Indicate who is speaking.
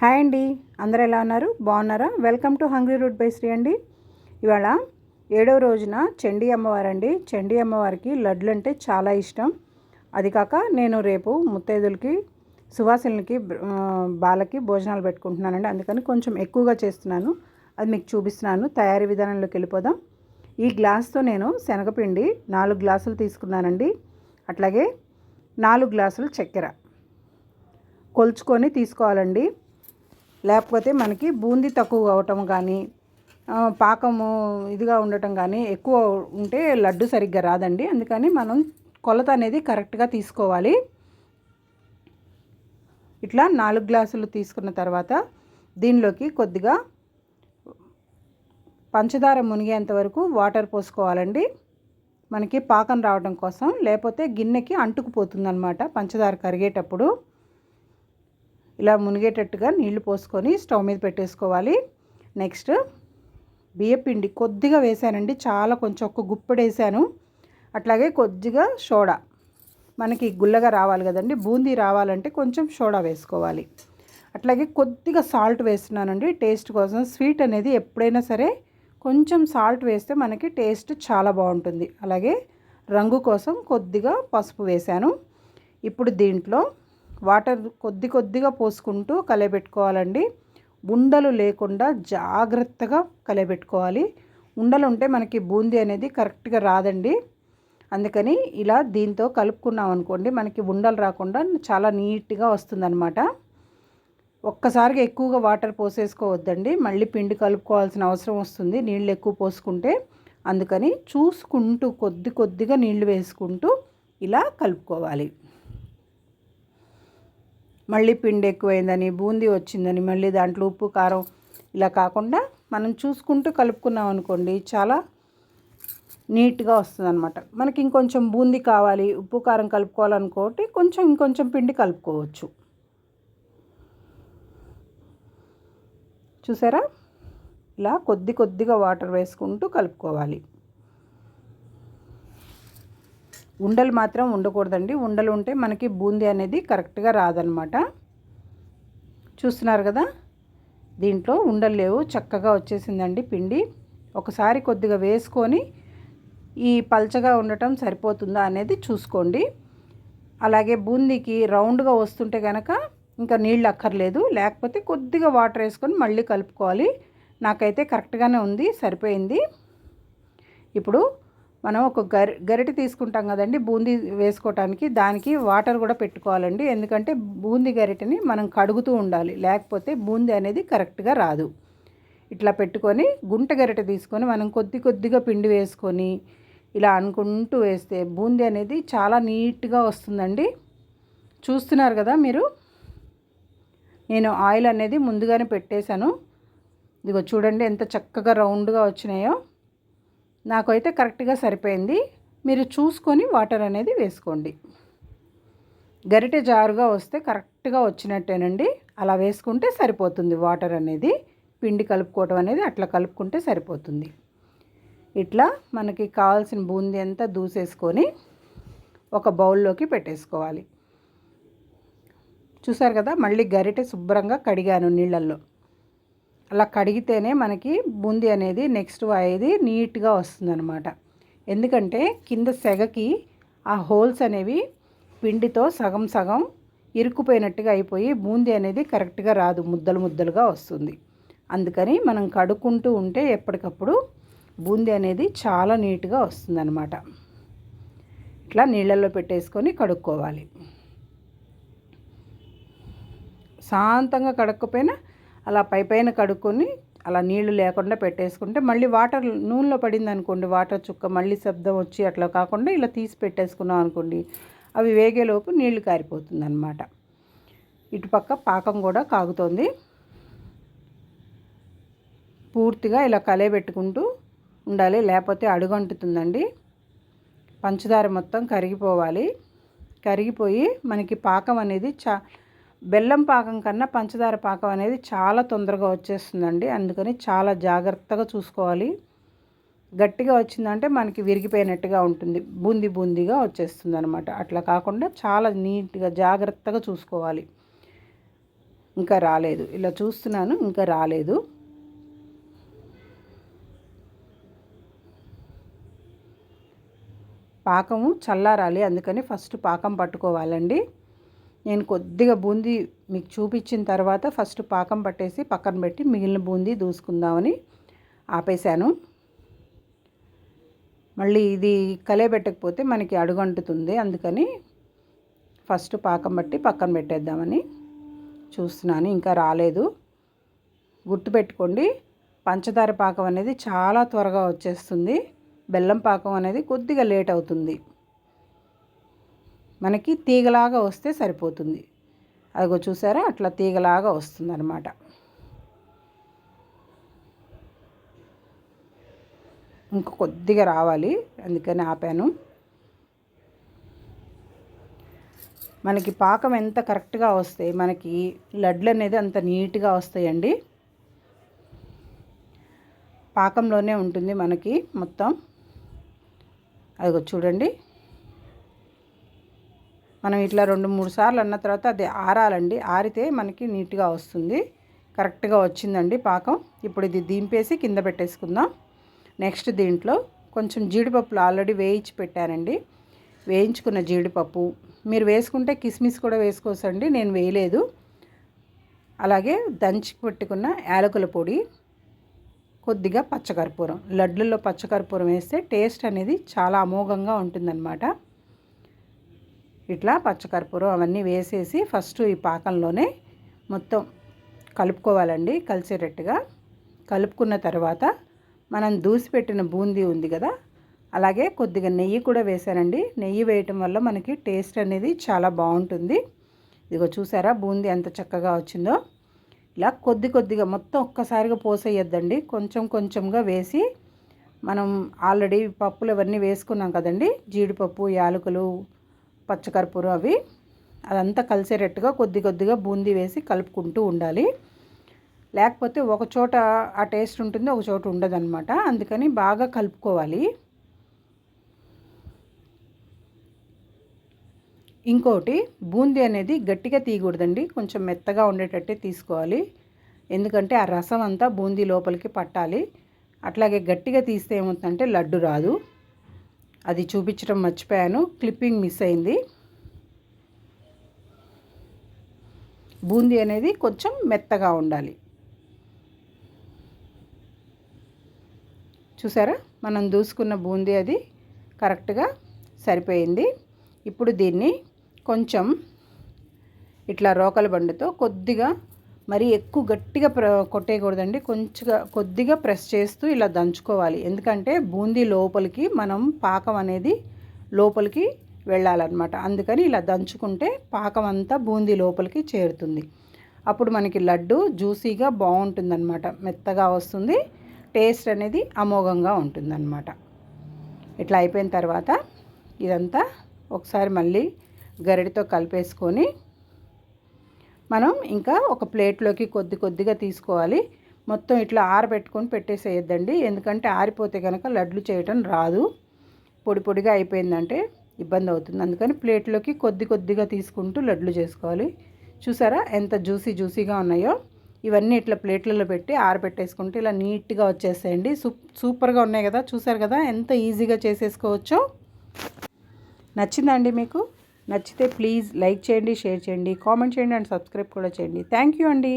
Speaker 1: Hi అండి. అందరు ఎలా ఉన్నారు? బాగున్నారా? వెల్కమ్ టు హంగ్రీ రూట్ బేస్రీ అండి. ఇవాళ ఏడవ రోజున చండీ అమ్మవారు అండి చండీ అమ్మవారికి లడ్లు అంటే చాలా ఇష్టం. అది కాక నేను రేపు ముత్తైదులకి సువాసినులకి బాలకి భోజనాలు పెట్టుకుంటున్నానండి. అందుకని కొంచెం ఎక్కువగా చేస్తున్నాను. అది మీకు చూపిస్తున్నాను. తయారీ విధానంలోకి వెళ్ళిపోదాం. ఈ గ్లాస్తో నేను శనగపిండి నాలుగు గ్లాసులు తీసుకున్నానండి. అట్లాగే నాలుగు గ్లాసులు చక్కెర కొలుచుకొని తీసుకోవాలండి. లేకపోతే మనకి బూందీ తక్కువ అవటం కానీ పాకము ఇదిగా ఉండటం కానీ ఎక్కువ ఉంటే లడ్డు సరిగ్గా రాదండి. అందుకని మనం కొలత అనేది కరెక్ట్గా తీసుకోవాలి. ఇట్లా నాలుగు గ్లాసులు తీసుకున్న తర్వాత దీనిలోకి కొద్దిగా పంచదార మునిగేంత వరకు వాటర్ పోసుకోవాలండి. మనకి పాకం రావడం కోసం లేకపోతే గిన్నెకి అంటుకుపోతుందన్నమాట పంచదార కరిగేటప్పుడు. ఇలా మునిగేటట్టుగా నీళ్ళు పోసుకొని స్టవ్ మీద పెట్టేసుకోవాలి. నెక్స్ట్ బియ్యపిండి కొద్దిగా వేసానండి. చాలా కొంచెం ఒక గుప్పెడు వేసాను అట్లాగే కొద్దిగా సోడా మనకి గుల్లగా రావాలి కదండి. బూందీ రావాలంటే కొంచెం సోడా వేసుకోవాలి. అట్లాగే కొద్దిగా సాల్ట్ వేస్తున్నానండి. టేస్ట్ కోసం స్వీట్ అనేది ఎప్పుడైనా సరే కొంచెం సాల్ట్ వేస్తే మనకి టేస్ట్ చాలా బాగుంటుంది. అలాగే రంగు కోసం కొద్దిగా పసుపు వేశాను ఇప్పుడు దీంట్లో వాటర్ కొద్ది కొద్దిగా పోసుకుంటూ కలయబెట్టుకోవాలండి. ఉండలు లేకుండా జాగ్రత్తగా కలయబెట్టుకోవాలి. ఉండలు ఉంటే మనకి బూందీ అనేది కరెక్ట్గా రాదండి. అందుకని ఇలా దీంతో కలుపుకున్నాం అనుకోండి మనకి ఉండలు రాకుండా చాలా నీట్గా వస్తుందన్నమాట. ఒక్కసారిగా ఎక్కువగా వాటర్ పోసేసుకోవద్దండి. మళ్ళీ పిండి కలుపుకోవాల్సిన అవసరం వస్తుంది. నీళ్ళు ఎక్కువ పోసుకుంటే అందుకని చూసుకుంటూ కొద్ది కొద్దిగా నీళ్ళు వేసుకుంటూ ఇలా కలుపుకోవాలి. మళ్ళీ పిండి ఎక్కువైందని బూందీ వచ్చిందని మళ్ళీ దాంట్లో ఉప్పు కారం ఇలా కాకుండా మనం చూసుకుంటూ కలుపుకున్నాం అనుకోండి చాలా నీట్గా వస్తుంది అనమాట మనకి ఇంకొంచెం బూందీ కావాలి ఉప్పు కారం కలుపుకోవాలనుకోటి కొంచెం ఇంకొంచెం పిండి కలుపుకోవచ్చు. చూసారా? ఇలా కొద్ది కొద్దిగా వాటర్ వేసుకుంటూ కలుపుకోవాలి. ఉండలు మాత్రం ఉండకూడదండి. ఉండలు ఉంటే మనకి బూందీ అనేది కరెక్ట్గా రాదనమాట. చూస్తున్నారు కదా? దీంట్లో ఉండలు లేవు. చక్కగా వచ్చేసిందండి పిండి. ఒకసారి కొద్దిగా వేసుకొని ఈ పల్చగా ఉండటం సరిపోతుందా అనేది చూసుకోండి. అలాగే బూందీకి రౌండ్గా వస్తుంటే కనుక ఇంకా నీళ్ళు అక్కర్లేదు. లేకపోతే కొద్దిగా వాటర్ వేసుకొని మళ్ళీ కలుపుకోవాలి. నాకైతే కరెక్ట్గానే ఉంది. సరిపోయింది. ఇప్పుడు మనం ఒక గరి గరిటె తీసుకుంటాం కదండి బూందీ వేసుకోవటానికి దానికి వాటర్ కూడా పెట్టుకోవాలండి. ఎందుకంటే బూందీ గరిటెని మనం కడుగుతూ ఉండాలి లేకపోతే బూందీ అనేది కరెక్ట్గా రాదు. ఇట్లా పెట్టుకొని గుంట గరిటె తీసుకొని మనం కొద్ది కొద్దిగా పిండి వేసుకొని ఇలా అనుకుంటూ వేస్తే బూందీ అనేది చాలా నీట్గా వస్తుందండి. చూస్తున్నారు కదా మీరు? నేను ఆయిల్ అనేది ముందుగానే పెట్టేశాను. ఇదిగో చూడండి ఎంత చక్కగా రౌండ్గా వచ్చినాయో. నాకైతే కరెక్ట్గా సరిపోయింది. మీరు చూసుకొని వాటర్ అనేది వేసుకోండి. గరిటె జారుగా వస్తే కరెక్ట్గా వచ్చినట్టేనండి. అలా వేసుకుంటే సరిపోతుంది వాటర్ అనేది. పిండి కలుపుకోవటం అనేది అట్లా కలుపుకుంటే సరిపోతుంది. ఇట్లా మనకి కావాల్సిన బూందీ అంతా దూసేసుకొని ఒక బౌల్లోకి పెట్టేసుకోవాలి. చూసారు కదా మళ్ళీ గరిటె శుభ్రంగా కడిగాను నీళ్ళల్లో. అలా కడిగితేనే మనకి బూందీ అనేది నెక్స్ట్ అయ్యేది నీట్గా వస్తుందన్నమాట. ఎందుకంటే కింద సెగకి ఆ హోల్స్ అనేవి పిండితో సగం సగం ఇరుక్కుపోయినట్టుగా అయిపోయి బూందీ అనేది కరెక్ట్గా రాదు ముద్దలు ముద్దలుగా వస్తుంది. అందుకని మనం కడుక్కుంటూ ఉంటే ఎప్పటికప్పుడు బూందీ అనేది చాలా నీట్గా వస్తుందన్నమాట. ఇట్లా నీళ్ళల్లో పెట్టేసుకొని కడుక్కోవాలి. శాంతంగా కడక్కపోయినా అలా పై పైన కడుక్కొని అలా నీళ్ళు లేకుండా పెట్టేసుకుంటే మళ్ళీ వాటర్ నూనెలో పడింది అనుకోండి వాటర్ చుక్క మళ్ళీ శబ్దం వచ్చి అట్లా కాకుండా ఇలా తీసి పెట్టేసుకున్నాం అనుకోండి అవి వేగేలోపు నీళ్ళు కారిపోతుంది అనమాట ఇటుపక్క పాకం కూడా కాగుతోంది. పూర్తిగా ఇలా కలయబెట్టుకుంటూ ఉండాలి లేకపోతే అడుగంటుతుందండి. పంచదార మొత్తం కరిగిపోవాలి. కరిగిపోయి మనకి పాకం అనేది చా బెల్లం పాకం కన్నా పంచదార పాకం అనేది చాలా తొందరగా వచ్చేస్తుందండి. అందుకని చాలా జాగ్రత్తగా చూసుకోవాలి. గట్టిగా వచ్చిందంటే మనకి విరిగిపోయినట్టుగా ఉంటుంది. బూంది బూందిగా వచ్చేస్తుంది అనమాట అట్లా కాకుండా చాలా నీట్గా జాగ్రత్తగా చూసుకోవాలి. ఇంకా రాలేదు. ఇలా చూస్తున్నాను ఇంకా రాలేదు. పాకము చల్లారాలి. అందుకని ఫస్ట్ పాకం పట్టుకోవాలండి. నేను కొద్దిగా బూందీ మీకు చూపించిన తర్వాత ఫస్ట్ పాకం పట్టేసి పక్కన పెట్టి మిగిలిన బూందీ దూసుకుందామని ఆపేశాను. మళ్ళీ ఇది కలయబెట్టకపోతే మనకి అడుగంటుతుంది. అందుకని ఫస్ట్ పాకం బట్టి పక్కన పెట్టేద్దామని చూస్తున్నాను. ఇంకా రాలేదు. గుర్తుపెట్టుకోండి పంచదార పాకం అనేది చాలా త్వరగా వచ్చేస్తుంది. బెల్లం పాకం అనేది కొద్దిగా లేట్ అవుతుంది. మనకి తీగలాగా వస్తే సరిపోతుంది. అదిగో చూసారా? అట్లా తీగలాగా వస్తుందన్నమాట. ఇంకా కొద్దిగా రావాలి. అందుకని ఆపాను. మనకి పాకం ఎంత కరెక్ట్గా వస్తే మనకి లడ్లు అనేది అంత నీట్గా వస్తాయండి. పాకంలోనే ఉంటుంది మనకి మొత్తం. అదిగో చూడండి. మనం ఇట్లా రెండు మూడు సార్లు అన్న తర్వాత అది ఆరాలండి. ఆరితే మనకి నీట్గా వస్తుంది. కరెక్ట్గా వచ్చిందండి పాకం. ఇప్పుడు ఇది దింపేసి కింద పెట్టేసుకుందాం. నెక్స్ట్ దీంట్లో కొంచెం జీడిపప్పులు ఆల్రెడీ వేయించి పెట్టానండి. వేయించుకున్న జీడిపప్పు. మీరు వేసుకుంటే కిస్మిస్ కూడా వేసుకోవచ్చండి. నేను వేయలేదు. అలాగే దంచి పెట్టుకున్న యాలకుల పొడి కొద్దిగా పచ్చకర్పూరం. లడ్డుల్లో పచ్చకర్పూరం వేస్తే టేస్ట్ అనేది చాలా అమోఘంగా ఉంటుందన్నమాట. ఇట్లా పచ్చకర్పూరం అవన్నీ వేసేసి ఫస్ట్ ఈ పాకంలోనే మొత్తం కలుపుకోవాలండి కలిసేటట్టుగా. కలుపుకున్న తర్వాత మనం దూసిపెట్టిన బూందీ ఉంది కదా అలాగే కొద్దిగా నెయ్యి కూడా వేసానండి నెయ్యి వేయటం వల్ల మనకి టేస్ట్ అనేది చాలా బాగుంటుంది. ఇదిగో చూసారా బూందీ ఎంత చక్కగా వచ్చిందో. ఇలా కొద్ది కొద్దిగా మొత్తం ఒక్కసారిగా పోసేయద్దండి. కొంచెం కొంచెంగా వేసి మనం ఆల్రెడీ పప్పులు అవన్నీ వేసుకున్నాం కదండి. జీడిపప్పు యాలకులు పచ్చకర్పూరం అవి. అదంతా కలిసేటట్టుగా కొద్ది కొద్దిగా బూందీ వేసి కలుపుకుంటూ ఉండాలి. లేకపోతే ఒక చోట ఆ టేస్ట్ ఉంటుంది ఒక చోట ఉండదన్నమాట. అందుకని బాగా కలుపుకోవాలి. ఇంకోటి బూందీ అనేది గట్టిగా తీయకూడదండి. కొంచెం మెత్తగా ఉండేటట్టే తీసుకోవాలి. ఎందుకంటే ఆ రసం అంతా బూందీ లోపలికి పట్టాలి. అట్లాగే గట్టిగా తీస్తే ఏమవుతుందంటే లడ్డు రాదు. అది చూపించడం మర్చిపోయాను. క్లిప్పింగ్ మిస్ అయింది. బూందీ అనేది కొంచెం మెత్తగా ఉండాలి. చూసారా? మనం దూసుకున్న బూందీ అది కరెక్ట్గా సరిపోయింది. ఇప్పుడు దీన్ని కొంచెం ఇట్లా రోకల బండితో కొద్దిగా మరి ఎక్కువ గట్టిగా ప్ర కొట్టేయకూడదండి. కొంచెంగా కొద్దిగా ప్రెస్ చేస్తూ ఇలా దంచుకోవాలి. ఎందుకంటే బూందీ లోపలికి మనం పాకం అనేది లోపలికి వెళ్ళాలన్నమాట. అందుకని ఇలా దంచుకుంటే పాకం అంతా బూందీ లోపలికి చేరుతుంది. అప్పుడు మనకి లడ్డు జ్యూసీగా బాగుంటుందన్నమాట. మెత్తగా వస్తుంది. టేస్ట్ అనేది అమోఘంగా ఉంటుందన్నమాట. ఇట్లా అయిపోయిన తర్వాత ఇదంతా ఒకసారి మళ్ళీ గరిడితో కలిపేసుకొని మనం ఇంకా ఒక ప్లేట్లోకి కొద్ది కొద్దిగా తీసుకోవాలి. మొత్తం ఇట్లా ఆరబెట్టుకొని పెట్టేసేయద్దండి. ఎందుకంటే ఆరిపోతే కనుక లడ్లు చేయటం రాదు. పొడి పొడిగా అయిపోయిందంటే ఇబ్బంది అవుతుంది. అందుకని ప్లేట్లోకి కొద్ది కొద్దిగా తీసుకుంటూ లడ్లు చేసుకోవాలి. చూసారా ఎంత జ్యూసీ జ్యూసీగా ఉన్నాయో? ఇవన్నీ ఇట్లా ప్లేట్లలో పెట్టి ఆరబెట్టేసుకుంటే ఇలా నీట్గా వచ్చేస్తాయండి. సూపర్గా ఉన్నాయి కదా. చూసారు కదా ఎంత ఈజీగా చేసేసుకోవచ్చో? నచ్చిందండి మీకు? నచ్చితే ప్లీజ్ లైక్ చేయండి షేర్ చేయండి కామెంట్ చేయండి అండ్ సబ్స్క్రైబ్ కూడా చేయండి. థ్యాంక్ యూ అండి.